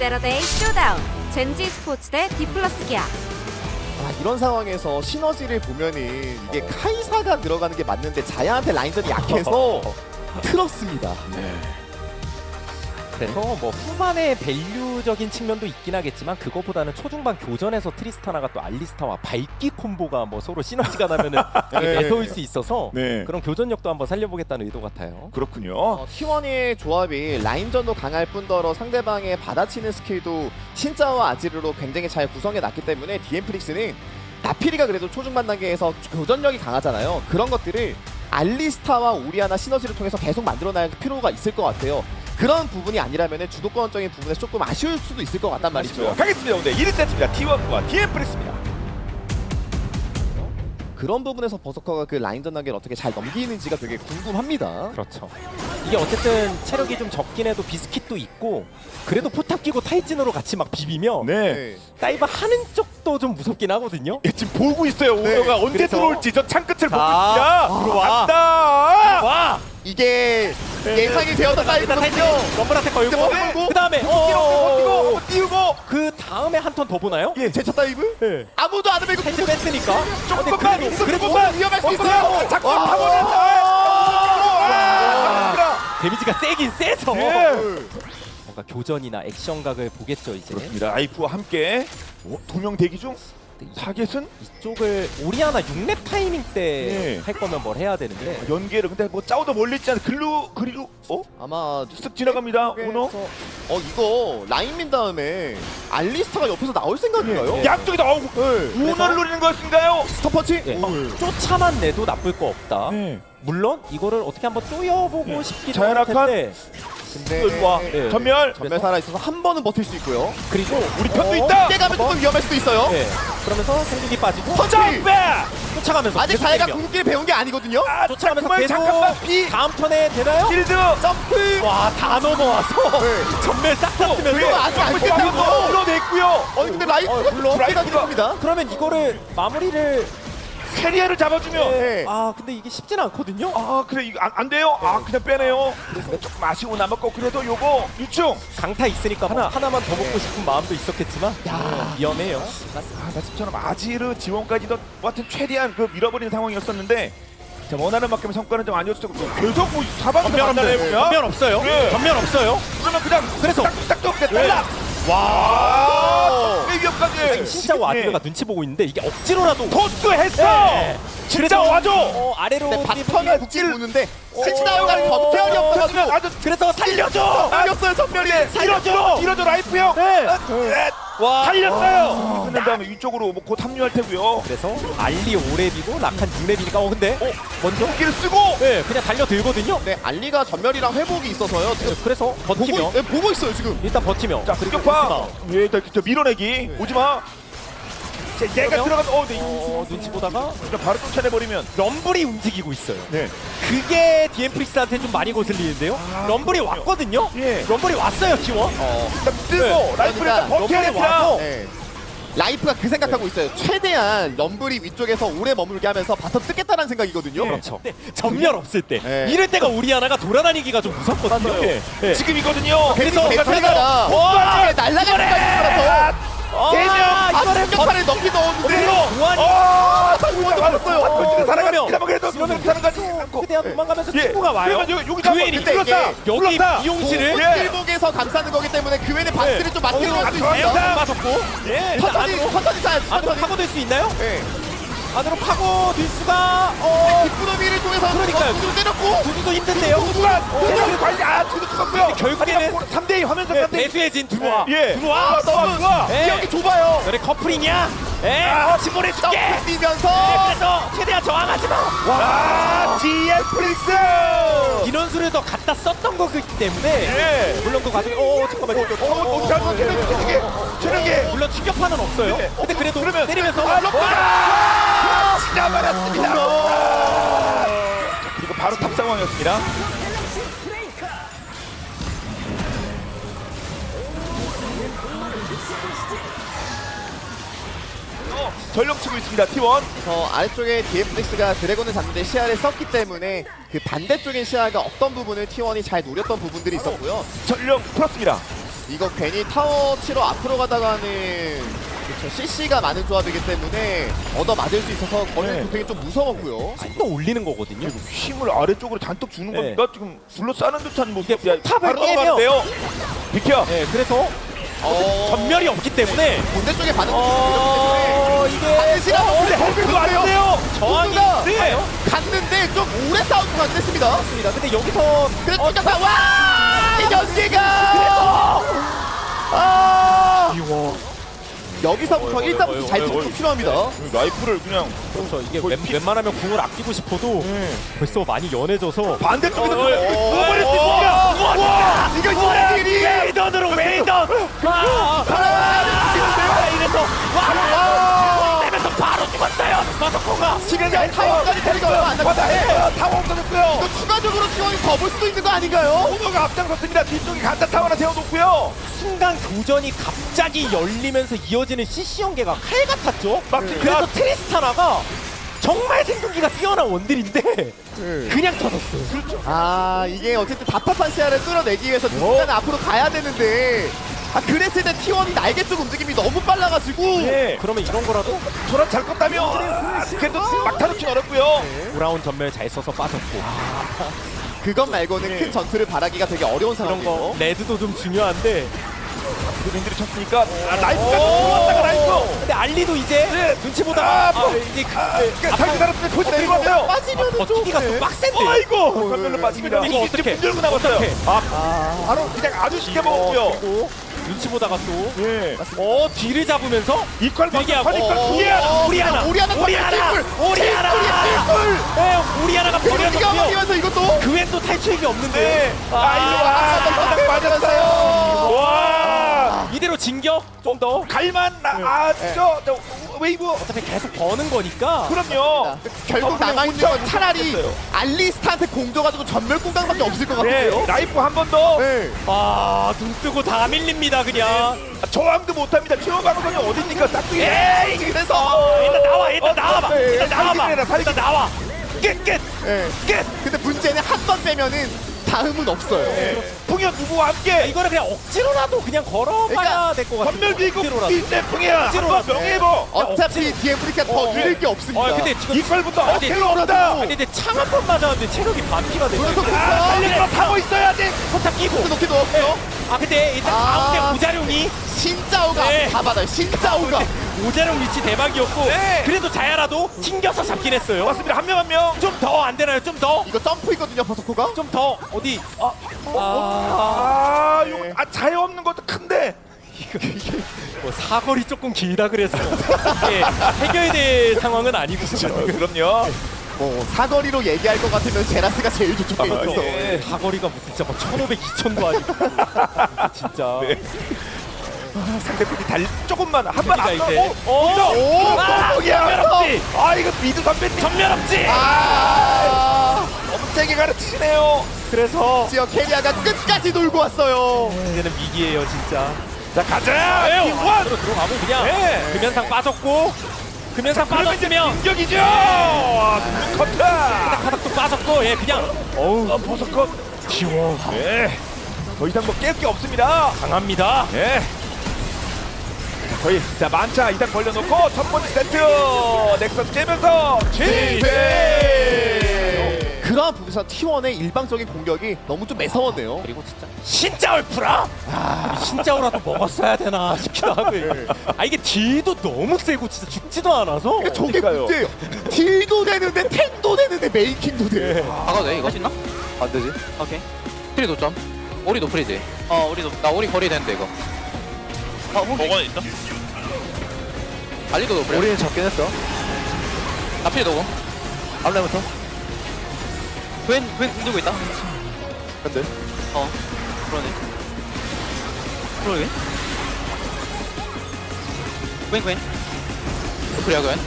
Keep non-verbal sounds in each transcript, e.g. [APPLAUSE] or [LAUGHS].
세러데이 쇼다운 젠지 스포츠 대 디플러스 기아. 아, 이런 상황에서 시너지를 보면은 이게 카이사가 들어가는 게 맞는데 자야한테 라인전이 약해서 [LAUGHS] 틀었습니다. 그래서 뭐 후반의 밸류적인 측면도 있긴 하겠지만 그거보다는 초중반 교전에서 트리스타나가 또 알리스타와 밝기 콤보가 뭐 서로 시너지가 나면은 [LAUGHS] 네. 매서울 수 있어서 네. 그런 교전력도 한번 살려보겠다는 의도 같아요. 그렇군요. 어, T1의 조합이 라인전도 강할 뿐더러 상대방의 받아치는 스킬도 신짜와 아지르로 굉장히 잘 구성해 놨기 때문에 디엠프릭스는 나피리가 그래도 초중반 단계에서 교전력이 강하잖아요. 그런 것들을 알리스타와 오리아나 시너지를 통해서 계속 만들어낼 필요가 있을 것 같아요. 그런 부분이 아니라면 주도권적인 부분에서 조금 아쉬울 수도 있을 것 같단 말이죠. 가겠습니다. 오늘 1세트입니다. T1과 디엠프리스입니다. 그런 부분에서 버서커가 그 라인전 단계를 어떻게 잘 넘기는지가 되게 궁금합니다. 그렇죠. 이게 어쨌든 체력이 좀 적긴 해도 비스킷도 있고 그래도 포탑 끼고 타이진으로 같이 막 비비며 네. 네. 다이브 하는 쪽도 좀 무섭긴 하거든요. 예, 지금 보고 있어요. 오너가 언제 그래서- 들어올지 저 창 끝을 보고 자, 있습니다. 들어와. 간다. 와! 이게 예상이 되었다 일단 이거든요. 럼블한테 걸고 근데 뭐- 그 다음에 뛰고 띄우고 그 다음에 한 턴 더 보나요? 예, 제차 다이브? 네. 아무도 안 해보고 텐즈 뺐으니까 조금만 그래도- 그래도 조금만 위험할 수 있어요. 자꾸 와. 타고난다. 데미지가 세긴 세서 예. 뭔가 교전이나 액션각을 보겠죠 이제 그렇습니다. 아이프와 함께 두명 대기 중 근데 이- 타겟은 이쪽을 오리아나 6렙 타이밍 때 예. 할 거면 뭘 해야 되는데 연계를 근데 뭐 짜오도 멀리 있지 않아 글루 그리로 어? 아마 쓱 지나갑니다. 오너. 어 이거 라인 민 다음에 알리스타가 옆에서 나올 생각인가요? 예. 양쪽이 다 어우 네. 오너를 노리는 거였습니까요? 스톱퍼치? 예. 오. 쫓아만 내도 나쁠 거 없다 네. 물론 이거를 어떻게 한번 쪼여보고 예. 싶기도 할 자연악한- 텐데 근데 와 예. 전멸 전멸 살아 있어서 한 번은 버틸 수 있고요. 그리고 우리 편도 어? 있다. 깨가면 조금 위험할 수도 있어요. 예. 그러면서 생존기 빠지고 터치! 점프! 쫓아가면서 아직 계속 자기가. 궁극기를 배운 게 아니거든요. 아, 쫓아가면서 계속 잠깐만 비 다음 턴에 되나요? 실드 점프. 와다 넘어와서 네. 전멸 싹다 이거 쓰면서 아직 안 끝났고. 불러냈고요. 어 근데 라이트가 물론 피가 라이트가- 됩니다. 그러면 이거를 마무리를 캐리어를 잡아주면 네. 아 근데 이게 쉽진 않거든요 아 그래 이거 안, 안 돼요? 아 그냥 빼내요. 근데 조금 아쉬워 남았고 그래도 요거 유충. 강타 있으니까 하나 하나만 더 먹고 싶은 마음도 있었겠지만 야 위험해요 아 말씀처럼 아지르 지원까지도 뭐 하여튼 최대한 그 밀어버리는 상황이었었는데 자 원하는 만큼의 성과는 좀 아니었을 거고 계속 뭐 사방에서 전면 없네 전면 없어요 네. 전면 없어요 그러면 그냥 그래서- 딱딱딱 그냥 네. 달라. 와. 이 위협까지. 진짜 와드가 눈치 보고 있는데 이게 억지로라도 토스 했어. 네. 진짜 그래서- 와줘. 어, 아래로 뛰는 바텀에 게- 북지를 우는데 스치다우가는 버텨이 없어가지고 아주 그래서 살려줘 살렸어요 전멸이. 밀어줘. 밀어줘 라이프 형. 네. 와 살렸어요. 끝난 다음에 위쪽으로 뭐곧 합류할 테고요. 그래서 알리 5렙이고 라칸 6렙이니까 어 근데 어, 먼저 기를 쓰고 네 그냥 달려들거든요 네 알리가 전멸이랑 회복이 있어서 지금 네, 그래서 보고, 버티며 네, 보고 있어요 지금. 일단 버티며 자 공격파. 예, 저, 저 밀어내기. 오지 마. 자, 얘가 그러면- 들어가서 어, 네. 어, 눈치 보다가 그러니까 바로 쫓아내 버리면. 럼블이 움직이고 있어요 네. 그게 디엠프릭스한테 좀 많이 거슬리는데요 럼블이 왔거든요 예. 럼블이 왔어요 T1 어, 일단 뜨고 네. 라이프를 그러니까 일단 버텨야 럼블이 됩니다. 네. 라이프가 그 생각하고 있어요. 최대한 럼블이 위쪽에서 오래 머물게 하면서 바텀 뜯겠다는 생각이거든요. 그렇죠 네, 전멸 없을 때 네. 이럴 때가 우리 하나가 돌아다니기가 좀 무섭거든요 맞아요. 예, 예. 지금이거든요. 그래서 그래서 베테가 와! 날라가는 아, 대명! 아 충격파를 넘기 넣었는데 그리고 보안이 어, 상무도 받았어요. 어, 살아가. 그러면- 이러면 그래도 이러면 사는 거지. 최대한 도망가면서 예. 친구가 와요 그러면 여기 여기 그 애니 근데 이게. 여기. 미용실을 예. 일목에서 감싸는 거기 때문에 그 외에 박스를 좀 맞게 어, 넣을 수 아, 있어요. 맞았고 예 일단 천천히 안으로 천천히 잘 안으로 천천히. 파고들 수 있나요? 네. 안으로 파고들 수가 어 뒷구더미를 통해서 그러니까요. 좀 때렸고 두두도 힘든데요 누가 대전 관리 아 저도 죽었고요. 결국에는 3대2 하면서 네, 3대2. 배수해진 들어와 예. 들어와 들어와 들어와. 예. 기억이 좁아요. 너네 커플이냐? 에 아, 보내줄게 점프 뛰면서 그래서 최대한 저항하지 마 와, GM 프린스. 인원수를 더 갖다 썼던 거기 때문에 예. 물론 그 과정에 어 잠깐만요 어, 어떻게 하는 거야? 최는게, 최는게. 물론 충격파는 없어요 네. 근데 그래도 그러면- 때리면서 아, 럭- 아, 말았습니다. 자, 그리고 바로 탑 상황이었습니다. 어, 전력 치고 있습니다. T1. 저 아래쪽에 DFX가 드래곤을 잡는데 시야를 썼기 때문에 그 반대쪽인 시야가 없던 부분을 T1이 잘 노렸던 부분들이 있었고요. 전력 풀었습니다. 이거 괜히 타워 치러 앞으로 가다가는 그쵸, CC가 많은 조합이기 때문에 얻어 맞을 수 있어서 거리는 네. 굉장히 좀 무서웠고요. 또 올리는 거거든요. 그리고 힘을 아래쪽으로 잔뜩 주는 네. 겁니까? 지금 둘러싸는 듯한 모습. 이게 탑을 깨면- 넘어가는데요. 비켜. 네, 그래서 어, 전멸이 없기 때문에 본대 쪽에 반응 어 이게 반드시라고 근데 그거 안 돼요. 저항이 호두가 네. 갔는데 좀 오래 싸울 것 같습니다. 맞습니다. 근데 여기서 그래서 어, 다 와! 이 연계가! 아! 여기서부터 어이, 어이, 1단부터 어이, 잘 어이, 좀 어이. 필요합니다. 라이프를 그냥 그렇죠. 이게 웬, 웬만하면 궁을 아끼고 싶어도 벌써 많이 연해져서 반대쪽에서 어, 어, 누워버렸습니다. 어, 와! 이거 이들이 웨이던으로 웨이던. 와. 이래서 와! 로 죽었어요. 마석호가. 지금 타워까지 데리고 얼마 안 남았는데 해요. 타워 없어졌고요. 이거 추가적으로 지원이 더 볼 수도 있는 거 아닌가요? 호노가 앞장섰습니다. 뒤쪽에 간다 타워 하나 세워놓고요. 순간 교전이 갑자기 열리면서 이어지는 CC 연계가 칼 같았죠. 맞습니다. 그래서 트리스타나가 정말 생존기가 뛰어난 원딜인데 그냥 터졌어요. 아 이게 어쨌든 답답한 시야를 뚫어내기 위해서 누군가는 앞으로 가야 되는데 아 그랬을 때 T1이 날개 쪽 움직임이 너무 빨라가지고 예. 그러면 이런 거라도 돌아 잘 껐다며. 아, 그래도 막타 놓긴 어렵고요. 브라운 전멸 잘 써서 빠졌고 그것 말고는 큰 전투를 바라기가 되게 어려운 이런 상황이에요. 거 레드도 좀 중요한데 그 랜드를 쳤으니까 아, 라이프가 들어왔다가 라이프. 근데 알리도 이제 네. 눈치 보다가 아, 뭐. 이제 그, 아, 그러니까 살았을 때 포지 데리고 왔어요. 빠지면은 좀 버티기가 네. 좀 빡센데 아이고 전멸로 빠집니다. 이거 이거 어떡해? 문 열고 나왔어요. 어떡해? 아, 바로 그냥 아주 쉽게 먹었고요. 그리고 눈치 보다가 또 예. 어, 뒤를 잡으면서 이퀄 먼저 하고. 커니까 어, 구이야. 어, 오리아나 오리아나 오리아나 til불! 오리아나 til불! 네, 오리아나가 그리고 버려졌고요 뛰어버리면서 이것도 그 외엔 또 탈출이 없는데 네. 아, 아, 이거 아, 딱 맞았어요. 와. 이대로 진겨 좀더 갈만 아, 저, 저 웨이브. 어차피 계속 버는 거니까 그럼요. 결국 어, 남아있는 그냥 건 차라리. 알리스타한테 공 줘가지고 전멸 공강밖에 없을 것 네, 같은데요. 라이프 한 번 더. 네. 아, 눈 뜨고 다 밀립니다 그냥 아, 저항도 못합니다. 최호 방송이 어딥니까? 싹두기. 에이 그래서 어, 일단 나와 일단 어, 나와봐 네, 일단 나와봐 살기는 해라, 일단 나와 끝, 끝, 네. 끝. 근데 문제는 한 번 빼면은 다음은 없어요. 네. 풍현 누구와 함께 이거는 그냥 억지로라도 그냥 걸어봐야 그러니까 될 것 같아요 전멸 비고 억지로라도. 일대 풍현 억지로라도. 한번 명예보. 어차피 디에브리카 더 어, 잃을 네. 게 없습니다. 어 근데 지금 이퀄부터 아니, 어깨로 오른다. 아니 근데 창 한 번 맞았는데 체력이 반피가 그래서 아, 달리기로 타고 있어야지. 포탑 끼고 놓기도 없고요. 아 근데 일단 아. 가운데 오자룡이 신짜오가 네. 다 받아요. 신짜오가. 오자룡 위치 대박이었고 네. 그래도 자야라도 튕겨서 잡긴 했어요 맞습니다. 한 명 한 명. 좀 더 안 되나요 좀 더? 이거 점프이거든요, 버서코가. 좀 더 어디 아, 아, 아, 네. 이거 아 자유 없는 것도 큰데. 뭐 사거리 조금 길다 그래서 이게 해결될 상황은 아니고 어, [LAUGHS] 그럼요. 뭐 사거리로 얘기할 것 같으면 제라스가 제일 저쪽에 그렇죠. 있어. 예, 사거리가 무슨 진짜 뭐 1500, 2000도 아니고 진짜 네. 상대편이 달 조금만 한번 그러니까 앞서. 이제- 오, 오, 오, 아, 야, 없지. 아, 이거 미드 선배님 전멸 없지 아, 너무 세게 가르치시네요. 그래서 지역 캐리아가 끝까지 놀고 왔어요. 이제는 위기예요 진짜 자, 가자. 팀원. 으로 들어가고 그냥 네. 금연상 빠졌고 금연상 빠졌으면 공격이죠. 아, 커터. 바닥도 빠졌고 예 그냥 어우 어, 보석컷. 지워 네. 더 이상 뭐 깰 게 없습니다. 강합니다 예. 거의 자 만차 이상 걸려놓고 첫 번째 세트 넥서스 깨면서 지배. 그러한 부분에서 T1의 일방적인 공격이 너무 좀 매서웠네요. 그리고 진짜 진짜 얼프라 아 진짜 오라도 먹었어야 되나 싶기도 하고 아 이게 딜도 너무 세고 진짜 죽지도 않아서 그러니까 저게 그러니까요. 문제예요. 딜도 되는데 탱도 되는데 메이킹도 돼. 박아도 돼? 이거 신나? 안 되지? 오케이 프리 노점 오리 노프리지? 어 오리 노.. 나 오리 거리 되는데 이거 어 뭐가 있다? 알리도 노프리 우리는 잡긴 했어. 나 프리 노고 앞라인부터. 그웬 그웬 궁 들고 있다? 근데? 어 그러네. 그러게. 그웬? 그웬 노프리야 그웬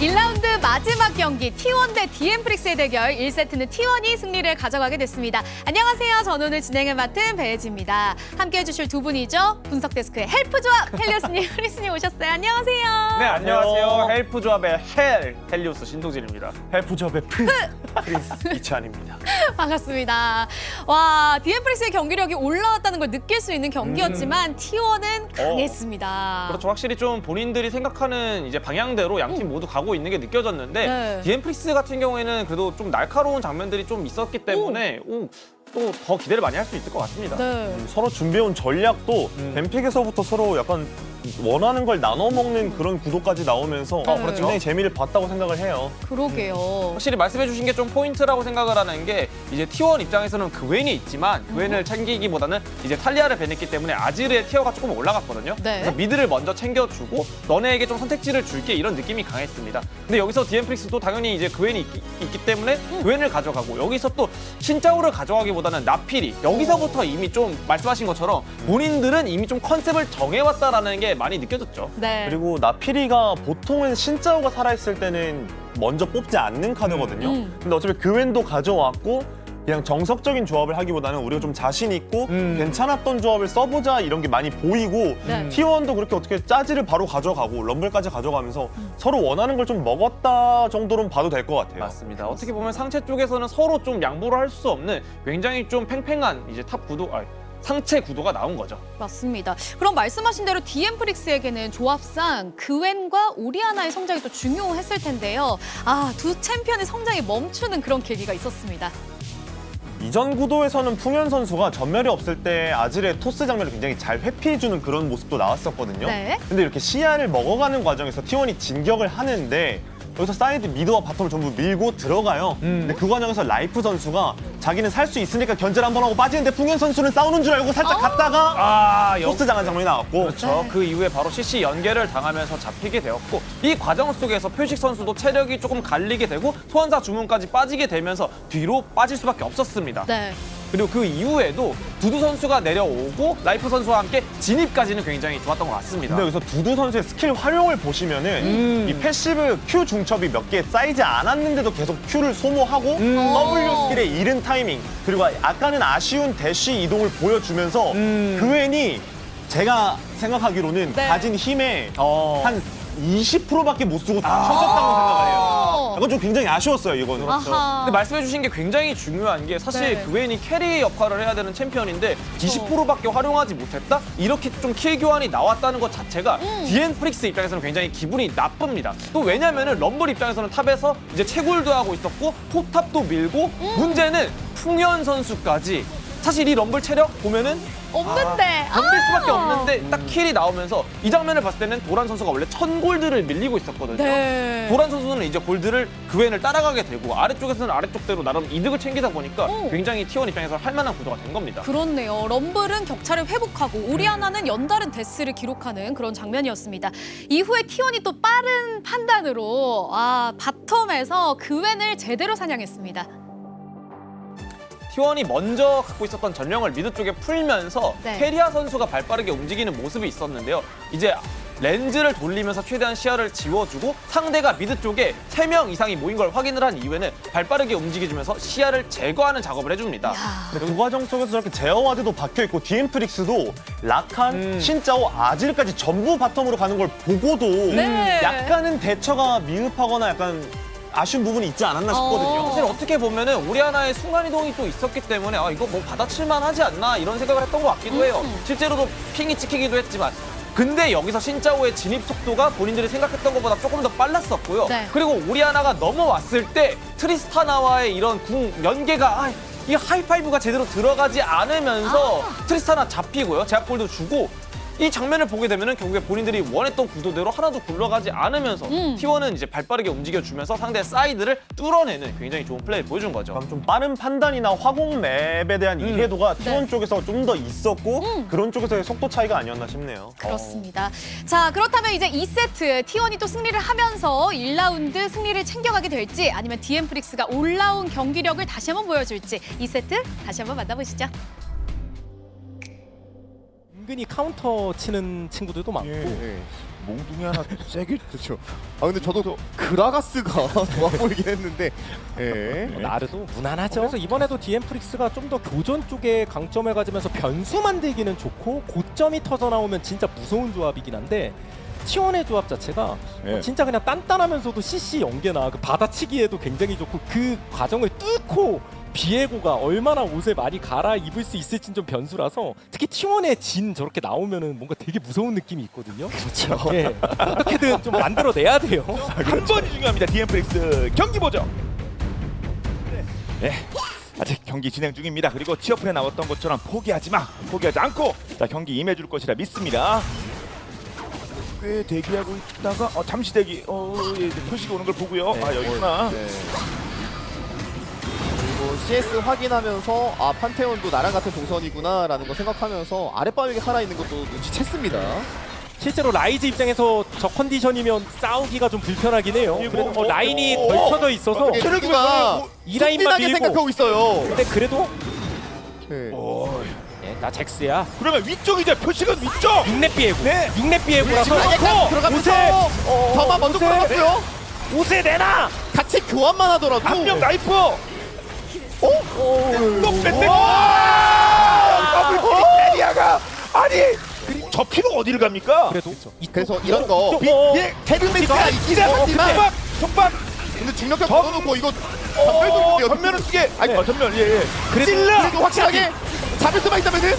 1라 마지막 경기 T1 대 디엠프릭스의 대결 1세트는 T1이 승리를 가져가게 됐습니다. 안녕하세요. 저는 오늘 진행을 맡은 배혜지입니다. 함께해 주실 두 분이죠. 분석 데스크의 헬프 조합 헬리오스님, [LAUGHS] 흐리스님 오셨어요. 안녕하세요. 네 안녕하세요 헬프 조합의 헬 헬리오스 신동진입니다 헬프 조합의 프 [LAUGHS] 프린스 이찬입니다 [LAUGHS] 반갑습니다. 와, 디엠프릭스의 경기력이 올라왔다는 걸 느낄 수 있는 경기였지만 T1은 강했습니다. 그렇죠 확실히 좀 본인들이 생각하는 이제 방향대로 양 팀 모두 가고 있는 게 느껴 졌는데 네. 디엠프리스 같은 경우에는 그래도 좀 날카로운 장면들이 좀 있었기 때문에 또 더 기대를 많이 할 수 있을 것 같습니다 네. 서로 준비해온 전략도 음. 뱀픽에서부터 서로 약간 원하는 걸 나눠 먹는 그런 구도까지 나오면서 어, 그렇죠. 굉장히 재미를 봤다고 생각을 해요. 그러게요. 확실히 말씀해 주신 게 좀 포인트라고 생각을 하는 게 이제 T1 입장에서는 그웬이 있지만 그웬을 챙기기보다는 이제 탈리아를 배냈기 때문에 아지르의 티어가 조금 올라갔거든요. 네. 그래서 미드를 먼저 챙겨주고 너네에게 좀 선택지를 줄게 이런 느낌이 강했습니다. 근데 여기서 디엠프릭스도 당연히 이제 그웬이 있기, 있기 때문에 그웬을 가져가고 여기서 또 신짜오를 가져가기보다는 나필이 여기서부터 이미 좀 말씀하신 것처럼 본인들은 이미 좀 컨셉을 정해왔다라는 게 많이 느껴졌죠. 네. 그리고 나피리가 보통은 신짜오가 살아있을 때는 먼저 뽑지 않는 카드거든요. 음. 근데 어차피 그웬도 가져왔고 그냥 정석적인 조합을 하기보다는 우리가 좀 자신 있고 음. 괜찮았던 조합을 써보자 이런 게 많이 보이고 네. T1도 그렇게 어떻게 짜지를 바로 가져가고 럼블까지 가져가면서 서로 원하는 걸 좀 먹었다 정도로는 봐도 될 것 같아요. 맞습니다. 어떻게 보면 상체 쪽에서는 서로 좀 양보를 할 수 없는 굉장히 좀 팽팽한 이제 탑 구도, 아, 상체 구도가 나온 거죠. 맞습니다. 그럼 말씀하신 대로 디엠프릭스에게는 조합상 그웬과 오리아나의 성장이 또 중요했을 텐데요. 아, 두 챔피언의 성장이 멈추는 그런 계기가 있었습니다. 이전 구도에서는 풍현 선수가 전멸이 없을 때 아질의 토스 장면을 굉장히 잘 회피해주는 그런 모습도 나왔었거든요. 네. 근데 이렇게 시야를 먹어가는 과정에서 T1이 진격을 하는데 여기서 사이드 미드와 바텀을 전부 밀고 들어가요. 근데 그 과정에서 라이프 선수가 자기는 살 수 있으니까 견제를 한 번 하고 빠지는데 풍현 선수는 싸우는 줄 알고 살짝 갔다가 아, 토스 당한 장면이 나왔고 그렇죠. 그 이후에 바로 CC 연계를 당하면서 잡히게 되었고 이 과정 속에서 표식 선수도 체력이 조금 갈리게 되고 소환사 주문까지 빠지게 되면서 뒤로 빠질 수밖에 없었습니다. 네. 그리고 그 이후에도 두두 선수가 내려오고 라이프 선수와 함께 진입까지는 굉장히 좋았던 것 같습니다. 근데 여기서 두두 선수의 스킬 활용을 보시면은 음. 이 패시브 Q 중첩이 몇 개 쌓이지 않았는데도 계속 Q를 소모하고 음. W 스킬의 이른 타이밍 그리고 아까는 아쉬운 대쉬 이동을 보여주면서 음. 그웬이 제가 생각하기로는 네. 가진 힘의 어. 한 20%밖에 못 쓰고 다 터졌다고 생각을 해요. 이건 좀 굉장히 아쉬웠어요, 이거는. 아하. 근데 말씀해 주신 게 굉장히 중요한 게 사실 네. 그웬이 캐리 역할을 해야 되는 챔피언인데 20%밖에 활용하지 못했다? 이렇게 좀 킬 교환이 나왔다는 것 자체가 음. 디엔 프릭스 입장에서는 굉장히 기분이 나쁩니다. 또 왜냐면은 럼블 입장에서는 탑에서 이제 채굴도 하고 있었고 포탑도 밀고 음. 문제는 풍현 선수까지 사실 이 럼블 체력 보면은 없는데. 덤빌 수밖에 아. 없는데 딱 킬이 나오면서 이 장면을 봤을 때는 도란 선수가 원래 천 골드를 밀리고 있었거든요. 네. 도란 선수는 이제 골드를 그웬을 따라가게 되고 아래쪽에서는 아래쪽대로 나름 이득을 챙기다 보니까 오. 굉장히 T1 입장에서 할 만한 구도가 된 겁니다. 그렇네요. 럼블은 격차를 회복하고 오리아나는 연달은 데스를 기록하는 그런 장면이었습니다. 이후에 T1이 또 빠른 판단으로 아, 바텀에서 그웬을 제대로 사냥했습니다. T1이 먼저 갖고 있었던 전령을 미드 쪽에 풀면서 네. 캐리아 선수가 발빠르게 움직이는 모습이 있었는데요. 이제 렌즈를 돌리면서 최대한 시야를 지워주고 상대가 미드 쪽에 3명 이상이 모인 걸 확인을 한 이후에는 발빠르게 움직여주면서 시야를 제거하는 작업을 해줍니다. 야. 근데 그 과정 속에서 저렇게 제어와드도 박혀있고 디엠프릭스도 라칸, 음. 신짜오, 아질까지 전부 바텀으로 가는 걸 보고도 네. 약간은 대처가 미흡하거나 약간 아쉬운 부분이 있지 않았나 싶거든요. 사실 어떻게 보면은 오리아나의 순간이동이 또 있었기 때문에 아 이거 뭐 받아칠만 하지 않나 이런 생각을 했던 것 같기도 해요. 실제로도 핑이 찍히기도 했지만 근데 여기서 신짜오의 진입 속도가 본인들이 생각했던 것보다 조금 더 빨랐었고요. 네. 그리고 오리아나가 넘어왔을 때 트리스타나와의 이런 궁 연계가 아, 이 하이파이브가 제대로 들어가지 않으면서 트리스타나 잡히고요. 제압골도 주고 이 장면을 보게 되면은 결국에 본인들이 원했던 구도대로 하나도 굴러가지 않으면서 음. T1은 이제 발빠르게 움직여주면서 상대의 사이드를 뚫어내는 굉장히 좋은 플레이 보여준 거죠. 좀 빠른 판단이나 화공 맵에 대한 이해도가 T1 쪽에서 좀 더 있었고 음. 그런 쪽에서의 속도 차이가 아니었나 싶네요. 그렇습니다. 자, 그렇다면 이제 2세트 T1이 또 승리를 하면서 1라운드 승리를 챙겨가게 될지 아니면 디엠프릭스가 올라온 경기력을 다시 한번 보여줄지 2세트 다시 한번 만나보시죠. 은근히 카운터 치는 친구들도 많고 예. 몽둥이 하나 세게 그렇죠. 아 근데 저도 그라가스가 [LAUGHS] 좋아 보이긴 했는데 예. 나르도 무난하죠. 그래서 이번에도 디엠프릭스가 좀 더 교전 쪽에 강점을 가지면서 변수 만들기는 좋고 고점이 터져 나오면 진짜 무서운 조합이긴 한데 T1의 조합 자체가 예. 진짜 그냥 단단하면서도 CC 연계나 그 받아치기에도 굉장히 좋고 그 과정을 뚫고 비에고가 얼마나 옷을 많이 갈아 입을 수 있을진 좀 변수라서 특히 T1의 진 저렇게 나오면은 뭔가 되게 무서운 느낌이 있거든요. 그렇죠. 예. 어떻게든 좀 만들어내야 돼요. [LAUGHS] 한 번이 중요합니다. 디엠프렉스 경기 보죠. 네. 아직 경기 진행 중입니다. 그리고 취업풀에 나왔던 것처럼 포기하지 마, 포기하지 않고 자 경기 임해줄 것이라 믿습니다. 꽤 대기하고 있다가 어, 잠시 대기. 어, 예, 이제 표식이 오는 걸 보고요. 아 여기구나. 네. 그리고 CS 확인하면서 아 판테온도 나랑 같은 동선이구나 라는 거 생각하면서 아랫바위에 살아있는 것도 눈치챘습니다. 실제로 라이즈 입장에서 저 컨디션이면 싸우기가 좀 불편하긴 해요. 예, 그래도 뭐, 뭐 어, 라인이 어, 덜 어, 쳐져 있어서 어, 체력이가 이 라인만 밀고 생각하고 있어요. 근데 그래도 네. 어, 예, 나 잭스야. 그러면 위쪽이죠. 표식은 위쪽. 6렙 비에고. 네. 6렙 비에고라서 약간 들어가면서 옷에 저마 먼저 옷에 들어갔고요. 옷에 내놔. 같이 교환만 하더라도 한명 나이프. 어? 또. 더블 캐리아가 아니. 저 피로 어디를 갑니까? 그래도 그래서 이런 거 좀, 어, 예, 헤르메스가 있긴 하지만 속박, 속박. 근데 중력력 더- 걸어놓고 이거 어, 전멸도 전면은 쓰게. 아니, 어, 전면. 예, 예. 그래도 찔러. 그래도 확실하게 잡을 수만 있다면은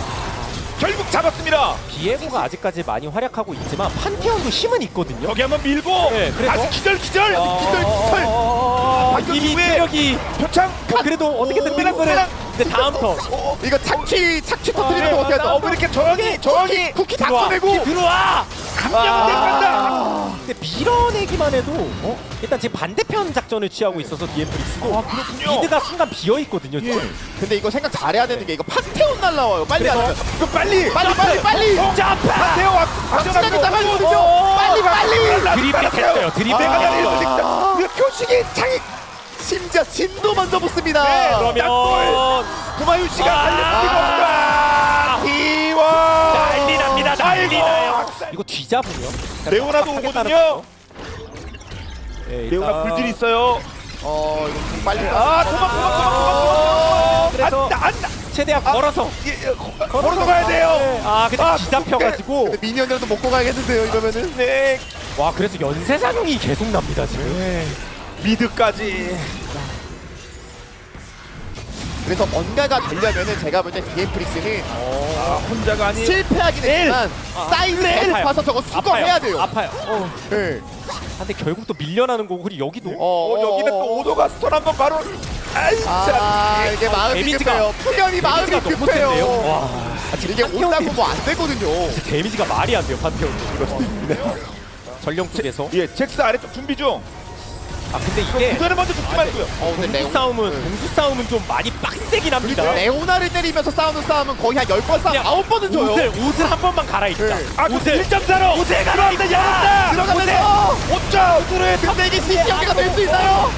결국 잡았습니다. 비에고가 아직까지 많이 활약하고 있지만 판테온도 힘은 있거든요. 거기 한번 밀고 네, 그래서- 다시 기절 기절 기절 기절 어, 방금 이미 이후에 체력이 표창 어, 그래도 어떻게든 오, 뜨는 거는. 이제 다음 턴 이거 착취 착취 터뜨리는 아, 거 어떻게 예, 하죠? 어, 왜 이렇게 저항이 저항이 쿠키 다 들어와 꺼내고 들어와 간다 근데 밀어내기만 해도 어? 일단 지금 반대편 작전을 취하고 있어서 디엠프릭스도 아 그렇군요 미드가 순간 비어 있거든요. 예. 근데 이거 생각 잘해야 되는 게 이거 판테온 날라와요. 빨리 그래서- 안 하면 그 빨리 빨리 빨리 빨리 점프! 태워 왔 확실하게 나가거든요. 어, 빨리 빨리. 내가 했어요. 내리고 싶다 그 표식이 창이 심지어 진도 먼저 붙습니다. 네, 그러면 구마유 씨가 아! 난리 아이고. 나요. 이거 뒤잡으면 레오나도 오거든요. 예, 레오나 일단- 불길 있어요 어 이거 좀 빨리. 아 도망 도망 도망 도망 그래서 안다 안다 최대한 걸어서 예, 예, 거- 걸어서 가야 돼요 아 근데 아, 뒤잡혀가지고 근데 미니언이라도 먹고 가야겠는데요 이러면은. 네 와 그래서 연쇄 작용이 계속 납니다 지금. 네. 미드까지 그래서 뭔가가 되려면은 제가 볼때 디엠프릭스는 아 혼자가 아니 실패하긴 했지만 사이드 네. 를 아파요. 봐서 저거 수거해야 돼요. 아파요. 어. 네. 아, 근데 결국 또 밀려나는 거고 그리고 여기도 어, 어, 여기는 또 오도가 스톤 한번 바로 아이 아 참 이게 마음이 데미지가- 급해요. 푸견이 마음이 데미지가 너무 급해요. 센데요? 와. 아, 지금 이게 온다고 뭐 안 되거든요. 데미지가 말이 안 돼요 판테온. 전령 쪽에서. 예 잭스 아래쪽 준비 중 아 근데 이게 그전에 먼저 죽지 말고요 어 근데 동수 레오 싸움은 네. 동수 싸움은 좀 많이 빡세긴 합니다. 레오나를 때리면서 싸우는 싸움은 거의 한 10번 싸움 그냥 9번은 줘요. 옷을 옷을 한 번만 갈아입자. 네. 아 옷을 1.4로 옷을 갈아입자. 들어가면서 5점 오늘의 근데 이게 연계가 될 수 있나요?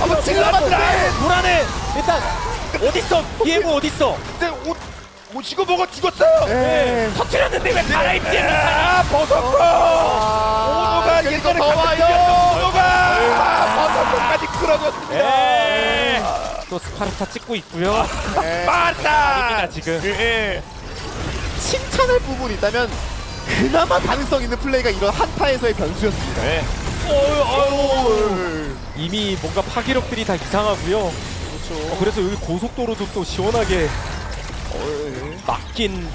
한번 질러봤는데 불안해. 일단 어딨어? 비에고 어딨어? 그때 옷 오시고 먹어 죽었어요 네. 터트렸는데 왜 갈아입지? 아 벗었고 오도가 여기서 예전에 더 같은 와요. 오도가 벗었고까지 끌어줬습니다 에. 또 스파르타 찍고 있고요. 네. [LAUGHS] 아닙니다, 지금. 예. 칭찬할 부분이 있다면 그나마 가능성 있는 플레이가 이런 한타에서의 변수였습니다. 네. 이미 뭔가 파괴력들이 다 이상하고요. 그렇죠. 어, 그래서 여기 고속도로도 또 시원하게 막긴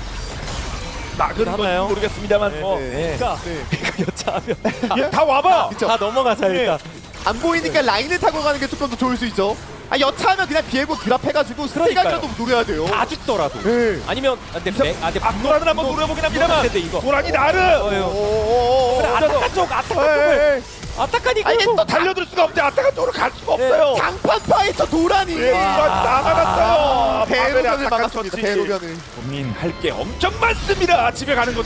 막은 하나요? 건 모르겠습니다만 어. 네. 그러니까 [LAUGHS] 그 여차하면 [LAUGHS] 예, 다 와봐 그쵸. 다 넘어가자 일단. 안 보이니까 라인을 타고 가는 게 조금 더 좋을 수 있죠. 아 여차하면 그냥 비에고 드랍 해가지고 스테이가라도 노려야 돼요. 다 죽더라도. 네. 아니면 아, 근데 매, 아 근데 앞노라는 한번 노려보긴 합니다만 근데 이거 고라니 나르 어휴. 오오오오. 그래 아타카 쪽 아타카 쪽을 아타카니 아니 또 달려들 수가 없지 아타가 쪽으로 갈 수가 없어요 장판 파이터 도란이 예, 이거 나가갔어요 대로변을 막았습니다. 대로변을. 고민할 게 엄청 많습니다 집에 가는 것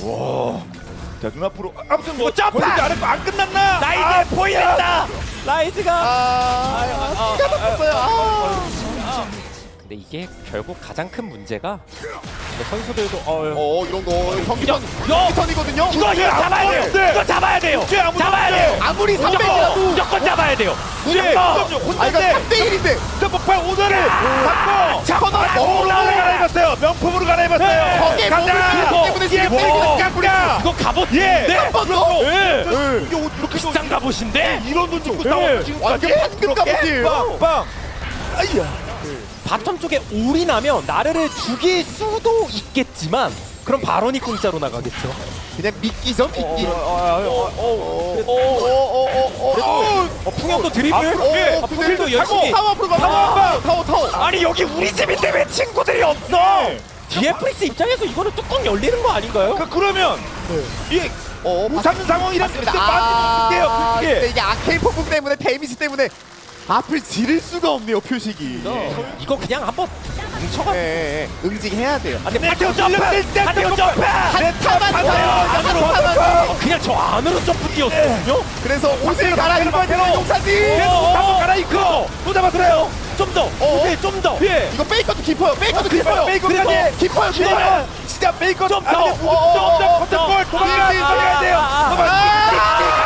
오. 와. 자 눈앞으로 아무튼 뭐 점프! 않을 거안 끝났나 나 이제 아, 보인다. 라이즈가. 아, 피가 났어요. 아. 근데 이게 결국 가장 큰 문제가 선수들도 어, 어 이런 거 경기선 야! 경기선이거든요. 이거 이거 잡아야 돼요. 네. 이거 잡아야 돼요. 아무도 잡아야. 돼요. 아무리 무조건 300이라도 무조건 잡아야 돼요. 예, 무조건. 아 이거 혼자인데 3대 1인데 스타폭발 오너를 받고 코너 명품으로 너무 갈아입었어요. 명품으로 갈아입었어요. 거기에 간다. 몸을 때문에 지금 예, 깜깜. 이거 갑옷. 예. 네. 한번 더. 예. 이게 옷 이렇게 비싼 갑옷인데 이런 돈 주고 예. 싸워 지금 완전 황금 갑옷이에요. 빵빵. 아이야. 바텀 쪽에 올이 나면 나르를 죽일 수도 있겠지만 그럼 바론이 공짜로 나가겠죠. 그냥 미끼죠 미끼. 어, 풍현도 드리블. 앞으로, 예. 아, 풍현도 열심히. 타워 앞으로 가. 타워 타워 타워. 아니 여기 우리 집인데 왜 친구들이 없어? 디에프리스 입장에서 이거는 뚜껑 열리는 거 아닌가요? 그 그러면 이게 어 무사는 상황이라면 맞습니다. 그때 아, 빠지면 근데 어떡해요? 이게 아케인 폭풍 때문에 데미지 때문에 앞을 지를 수가 없네요 표식이. 이거 그냥 한번 뭉쳐가. 예, 예, 예. 응징해야 돼요. 아니 거 점프. 파티오 점프. 한타만. 안으로 어, 그냥 저 안으로 점프 뛰었거든요. 그래서 옷을 갈아입어야. 계속 한번 갈아입고 또 잡았어요. 좀 더. 어? 네, 좀 더. 예. 이거 페이커도 깊어요. 페이커도 깊어요. 페이커까지. 깊어요. 깊어요. 진짜 페이커 좀 더. 어, 어, 어, 어, 무조건 골 도망가야 아, 도망가야 돼요.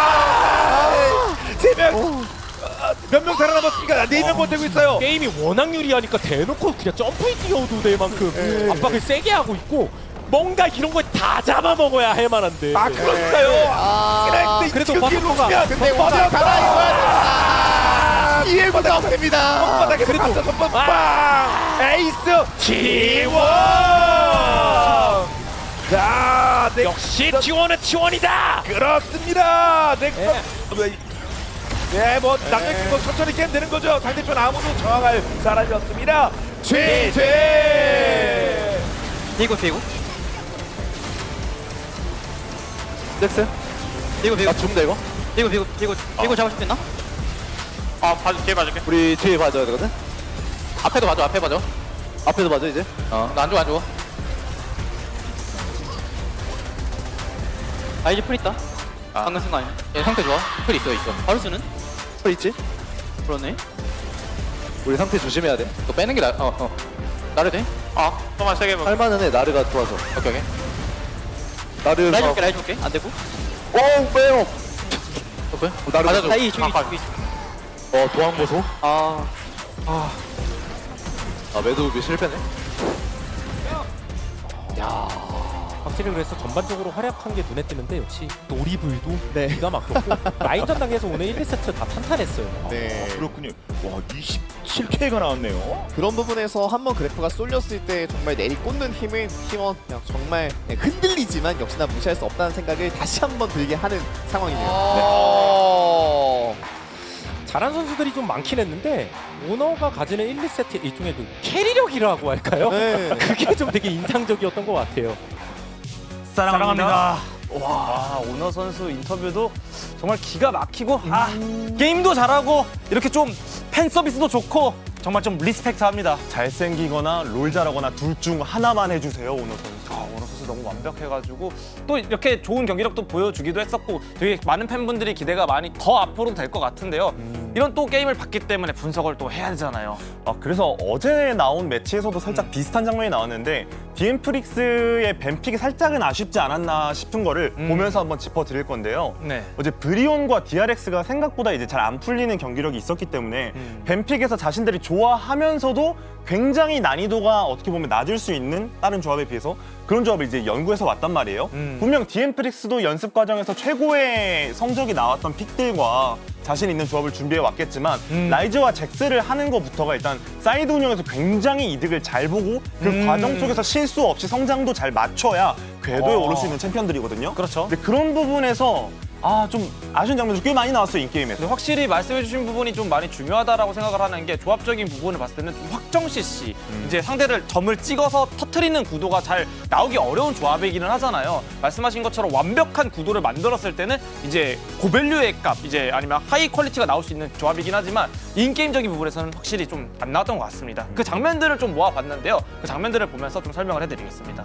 세명 몇 명 살아남았습니까? 네명 버티고 있어요. 게임이 워낙 유리하니까 대놓고 그냥 점프에 뛰어도 될 만큼 압박을 세게 하고 있고 뭔가 이런 거 다 잡아먹어야 할 만한데. 아 그러니까요. 아, 근데 그래도 지금 바스코가- 뒤로 근데 옷을 갈아입어야 된다. 이해보다 없습니다. 손바닥에 그래도 손바닥 빵 에이스 T1 자 네, 역시 T1은 T1이다. 그렇습니다 넥슨 네뭐 남녀 뭐 천천히 게임 되는 거죠. 상대편 아무도 저항할 사람이 없습니다. 최재 피고 피고 넥스? 피고 피고 나 죽는다 이거? 피고 피고 피고 피고 잡을 수 있나? 아 봐줄 뒤에 봐줄게. 우리 뒤에 봐줘야 되거든? 앞에도 봐줘 앞에 봐줘. 앞에도 봐줘 이제? 어나 안 죽어 안 죽어 아 이제 풀 있다. 방금 쓴거 아니야? 얘 상태 좋아. 풀 있어 있어. 바루스는? 풀 있지? 그러네. 우리 상태 조심해야 돼. 이거 빼는 게 나.. 어 어. 나르 돼? 아 좀만 세게 봐. 할만은 해 나르가 좋아서 오케이 오케이. 나르 라이 줄게 라이 줄게. 안 되고? 오 빼요. 오케이. 나르 맞아줘. 사이 중이 어 도항 보소? 아 아. 아, 아 매듭이 실패네 확실히 그래서 전반적으로 활약한 게 눈에 띄는데 역시 놀이불도 네. 기가 막혔고 [LAUGHS] 라인전 당에서 오늘 1, 2세트 다 탄탄했어요. 네. 그렇군요 와 27K가 나왔네요 그런 부분에서 한번 그래프가 쏠렸을 때 정말 내리꽂는 힘은 팀원 그냥 정말 네, 흔들리지만 역시나 무시할 수 없다는 생각을 다시 한번 들게 하는 상황이네요. 네. 잘한 선수들이 좀 많긴 했는데 오너가 가지는 1, 2세트 일종의 그 캐리력이라고 할까요? 네. [LAUGHS] 그게 좀 되게 인상적이었던 것 같아요. 사랑합니다. 와 오너 선수 인터뷰도 정말 기가 막히고 아 게임도 잘하고 이렇게 좀 팬 서비스도 좋고 정말 좀 리스펙트합니다. 잘생기거나 롤 잘하거나 둘 중 하나만 해주세요 오너 선수. 아 오너 선수 너무 완벽해가지고 또 이렇게 좋은 경기력도 보여주기도 했었고 되게 많은 팬분들이 기대가 많이 더 앞으로 될 것 같은데요. 이런 또 게임을 봤기 때문에 분석을 또 해야 되잖아요. 아, 그래서 어제 나온 매치에서도 살짝 비슷한 장면이 나왔는데 디엠프릭스의 뱀픽이 살짝은 아쉽지 않았나 싶은 거를 보면서 한번 짚어드릴 건데요. 네. 어제 브리온과 DRX가 생각보다 이제 잘 안 풀리는 경기력이 있었기 때문에 뱀픽에서 자신들이 좋 아하면서도 굉장히 난이도가 어떻게 보면 낮을 수 있는 다른 조합에 비해서 그런 조합을 이제 연구해서 왔단 말이에요. 분명 디엠프릭스도 연습 과정에서 최고의 성적이 나왔던 픽들과 자신 있는 조합을 준비해 왔겠지만 라이즈와 잭스를 하는 것부터가 일단 사이드 운영에서 굉장히 이득을 잘 보고 그 과정 속에서 실수 없이 성장도 잘 맞춰야 궤도에 오를 수 있는 챔피언들이거든요. 그렇죠. 근데 그런 부분에서 아 좀 아쉬운 장면도 꽤 많이 나왔어요 인게임에서. 근데 확실히 말씀해주신 부분이 좀 많이 중요하다라고 생각을 하는 게 조합적인 부분을 봤을 때는 좀 확정 CC 이제 상대를 점을 찍어서 터트리는 구도가 잘 나오기 어려운 조합이기는 하잖아요. 말씀하신 것처럼 완벽한 구도를 만들었을 때는 이제 고밸류의 값 이제 아니면 하이 퀄리티가 나올 수 있는 조합이긴 하지만 인게임적인 부분에서는 확실히 좀 안 나왔던 것 같습니다. 그 장면들을 좀 모아봤는데요. 그 장면들을 보면서 좀 설명을 해드리겠습니다.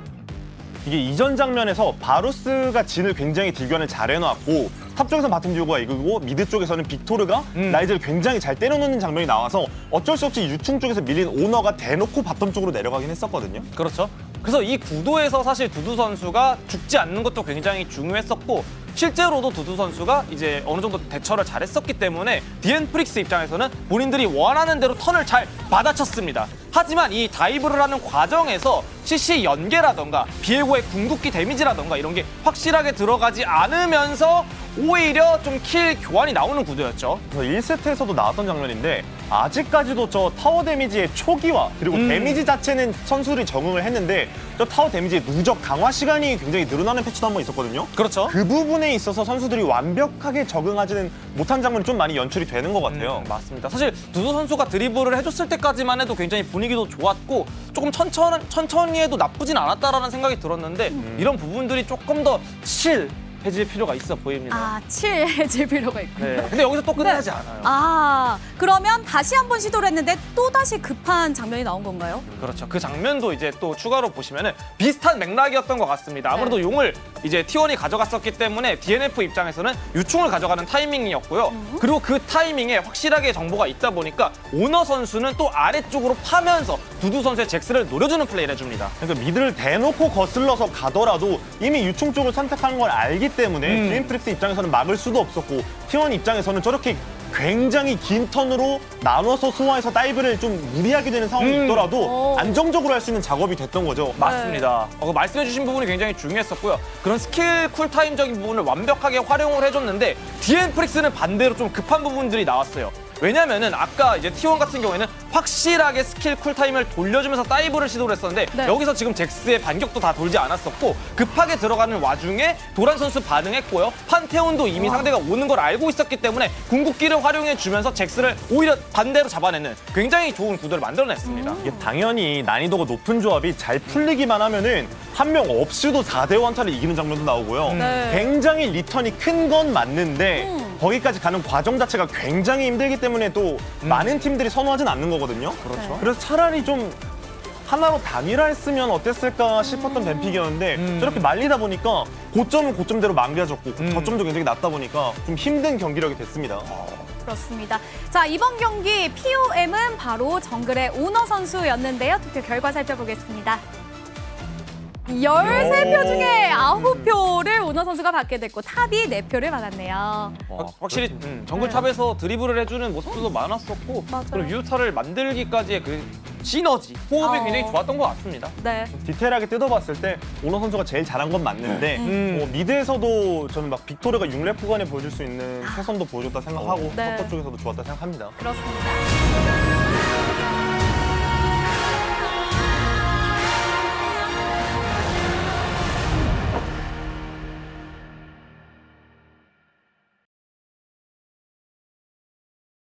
이게 이전 장면에서 바루스가 진을 굉장히 딜견을 잘 해놨고 탑 쪽에서 바텀 듀오가 이기고 미드 쪽에서는 빅토르가 음. 라이즈를 굉장히 잘 때려놓는 장면이 나와서 어쩔 수 없이 유충 쪽에서 밀린 오너가 대놓고 바텀 쪽으로 내려가긴 했었거든요. 그렇죠. 그래서 이 구도에서 사실 두두 선수가 죽지 않는 것도 굉장히 중요했었고 실제로도 두두 선수가 이제 어느 정도 대처를 잘했었기 때문에 디엔프릭스 입장에서는 본인들이 원하는 대로 턴을 잘 받아쳤습니다. 하지만 이 다이브를 하는 과정에서 CC 연계라던가 비에고의 궁극기 데미지라던가 이런 게 확실하게 들어가지 않으면서 오히려 좀 킬 교환이 나오는 구도였죠. 그래서 1세트에서도 나왔던 장면인데 아직까지도 저 타워 데미지의 초기화 그리고 음. 데미지 자체는 선수들이 적응을 했는데 저 타워 데미지의 누적 강화 시간이 굉장히 늘어나는 패치도 한 번 있었거든요. 그렇죠. 그 부분에 있어서 선수들이 완벽하게 적응하지는 못한 장면이 좀 많이 연출이 되는 것 같아요. 음, 맞습니다. 사실 두두 선수가 드리블을 해줬을 때까지만 해도 굉장히 분위기도 좋았고 조금 천천, 천천히 해도 나쁘진 않았다라는 생각이 들었는데 이런 부분들이 조금 더 칠 해질 필요가 있어 보입니다. 아, 칠해질 [LAUGHS] 필요가 있군요. 네. 근데 여기서 또 끝나지 않아요. 아, 그러면 다시 한 번 시도를 했는데 또 다시 급한 장면이 나온 건가요? 그렇죠. 그 장면도 이제 또 추가로 보시면은 비슷한 맥락이었던 것 같습니다. 아무래도 네. 용을 이제 T1이 가져갔었기 때문에 DNF 입장에서는 유충을 가져가는 타이밍이었고요. 음. 그리고 그 타이밍에 확실하게 정보가 있다 보니까 오너 선수는 또 아래쪽으로 파면서 두두 선수의 잭스를 노려주는 플레이를 해줍니다. 그러니까 미드를 대놓고 거슬러서 가더라도 이미 유충 쪽을 선택하는 걸 알기 때문에 음. 드림프릭스 입장에서는 막을 수도 없었고 T1 입장에서는 저렇게 굉장히 긴 턴으로 나눠서 소화해서 다이브를 좀 무리하게 되는 상황이 음. 있더라도 오. 안정적으로 할 수 있는 작업이 됐던 거죠. 맞습니다. 어, 그 말씀해주신 부분이 굉장히 중요했었고요. 그런 스킬 쿨타임적인 부분을 완벽하게 활용을 해줬는데 디엔프릭스는 반대로 좀 급한 부분들이 나왔어요. 왜냐면은 아까 이제 T1 같은 경우에는 확실하게 스킬 쿨타임을 돌려주면서 다이브를 시도를 했었는데 네. 여기서 지금 잭스의 반격도 다 돌지 않았었고 급하게 들어가는 와중에 도란 선수 반응했고요. 판테온도 이미 상대가 오는 걸 알고 있었기 때문에 궁극기를 활용해 주면서 잭스를 오히려 반대로 잡아내는 굉장히 좋은 구도를 만들어냈습니다. 이게 당연히 난이도가 높은 조합이 잘 풀리기만 하면은 한 명 없이도 4대 원타를 이기는 장면도 나오고요. 네. 굉장히 리턴이 큰 건 맞는데 음. 거기까지 가는 과정 자체가 굉장히 힘들기 때문에 또 많은 팀들이 선호하진 않는 거거든요. 그렇죠. 그래서 차라리 좀 하나로 단일화했으면 어땠을까 싶었던 뱀픽이었는데 음. 저렇게 말리다 보니까 고점은 고점대로 망가졌고 음. 저점도 굉장히 낮다 보니까 좀 힘든 경기력이 됐습니다. 그렇습니다. 자, 이번 경기 POM은 바로 정글의 오너 선수였는데요. 투표 결과 살펴보겠습니다. 13표 중에 9표를 오너 선수가 받게 됐고 탑이 4표를 받았네요. 확- 확실히 음, 정글탑에서 드리블을 해주는 모습들도 많았었고 맞아요. 그리고 유타를 만들기까지의 그 시너지 호흡이 어. 굉장히 좋았던 것 같습니다. 네. 디테일하게 뜯어봤을 때 오너 선수가 제일 잘한 건 맞는데 음. 어, 미드에서도 저는 막 빅토르가 6렙 구간에 보여줄 수 있는 최선도 보여줬다 생각하고 네. 서커 쪽에서도 좋았다 생각합니다. 그렇습니다.